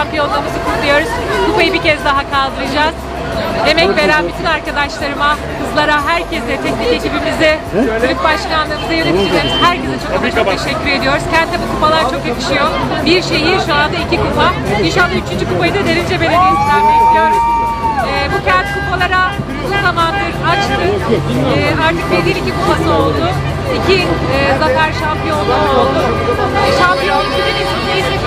şampiyonluğumuzu kutluyoruz. Kupayı bir kez daha kaldıracağız. Emek veren bütün arkadaşlarıma, kızlara, herkese, teknik ekibimize, kulüp başkanlığımıza, yöneticilerimize, herkese çok ama çok teşekkür ediyoruz. Kente bu kupalar çok yakışıyor. Bir şehir şu anda iki kupa. İnşallah üçüncü kupayı da Derince Belediyesi'nden bekliyoruz. Ee, bu kent kupalara uzun zamandır açtı. Ee, artık bir iki kupası oldu. İki e, zafer şampiyonluğu oldu. Şampiyonluk bütün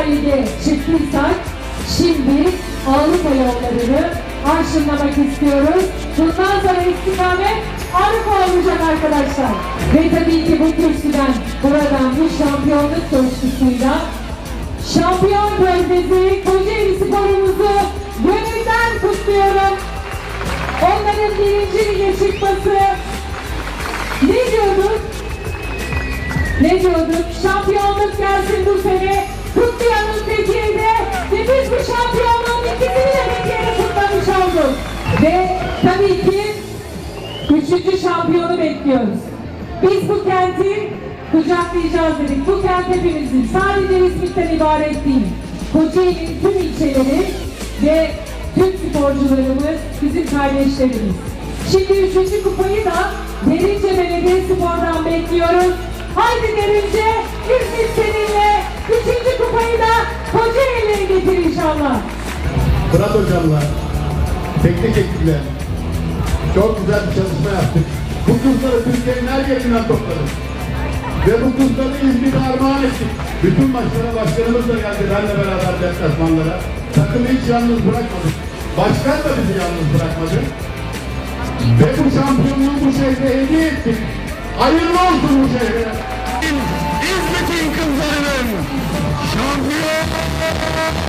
Süper çıktıysak şimdi Avrupa yollarını arşınlamak istiyoruz. Bundan sonra istikamet Avrupa olacak arkadaşlar. Ve tabii ki bu kürsüden buradan bu şampiyonluk coşkusuyla şampiyon bölgesi Kocaeli sporumuzu gönülden kutluyorum. Onların birinci lige çıkması ne diyorduk? Ne diyorduk? Şampiyonluk gelsin bu. Biz bu şampiyonluğun ikisini de Türkiye'de kutlamış olduk. Ve tabii ki üçüncü şampiyonu bekliyoruz. Biz bu kenti kucaklayacağız dedik. Bu kent hepimizin. Sadece İzmit'ten ibaret değil. Kocaeli'nin tüm ilçeleri ve tüm sporcularımız bizim kardeşlerimiz. Şimdi üçüncü kupayı da Derince Belediye Spor'dan bekliyoruz. Haydi Derince, İzmit seninle. Üçüncü kupayı da Kocaeli'ye getir inşallah. Fırat hocamla, teknik ekiple çok güzel bir çalışma yaptık. Bu kızları Türkiye'nin her yerinden topladık. Ve bu kızları İzmir'e armağan ettik. Bütün maçlara başkanımız da geldi benle beraber deplasmanlara. Takımı hiç yalnız bırakmadık. Başkan da bizi yalnız bırakmadı. Ve bu şampiyonluğu bu şehre hediye ettik. Hayırlı olsun bu şehre. İzmit'in kızlarının şampiyon Yes!